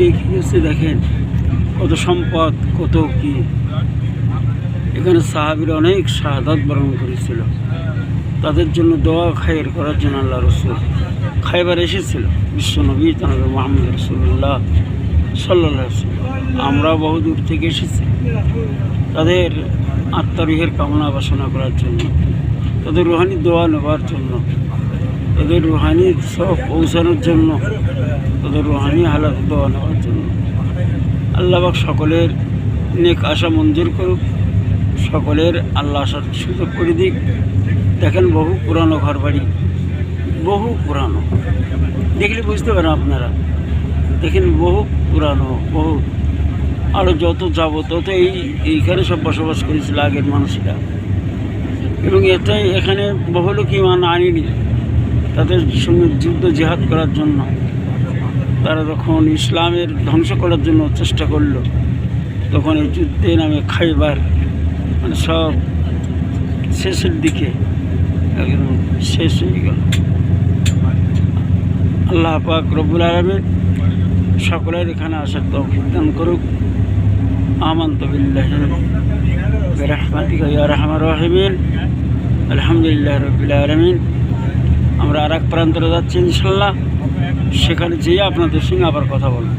রেখে গেছে দেখেন কত সম্পদ, কত কি। এখানে সাহাবির অনেক শাহাদাত বরণ করেছিল। তাদের জন্য দোয়া খায়ের করার জন্য আল্লাহ রসুল খাইবার এসেছিল। বিশ্বনবী তানবী মোহাম্মদ রসুল্লাহ সাল্লাহ আমরা বহু দূর থেকে এসেছি। তাদের আত্মারিহের কামনা বাসনা করার জন্য, তাদের রোহানি দোয়া নেবার জন্য তাদের রুহানি সব পৌঁছানোর জন্য তাদের রুহানি হালাত দেওয়া নেওয়ার জন্য। আল্লাহবাক সকলের নেক আশা মঞ্জুর করুক, সকলের আল্লাহ আসার সুযোগ করে দিক। দেখেন বহু পুরানো ঘর বাড়ি বহু পুরানো। দেখলে বুঝতে পারেন আপনারা। দেখেন বহু পুরানো, বহু। আরও যত যাব তত এই, এইখানে সব বসবাস করেছিল আগের মানুষেরা। এবং এটাই এখানে বহু লোক ইমান আনেনি। তাদের সঙ্গে যুদ্ধ জেহাদ করার জন্য। তারা যখন ইসলামের ধ্বংস করার জন্য চেষ্টা করল, তখন এই যুদ্ধে নামে খাইবার মানে সব শেষের দিকে একদম শেষ হয়ে গেল। আল্লাহ পাক রব্বুল আলমের সকলের এখানে আসার তৌফিক করুক। বিরহমাতিকা ইয়া রহমান রহিমিন। আলহামদুলিল্লাহ রবিল আলমিন। আমরা আর এক প্রান্তরে যাচ্ছি ইনশাল্লাহ। সেখানে যেয়ে আপনাদের সঙ্গে আবার কথা বলব।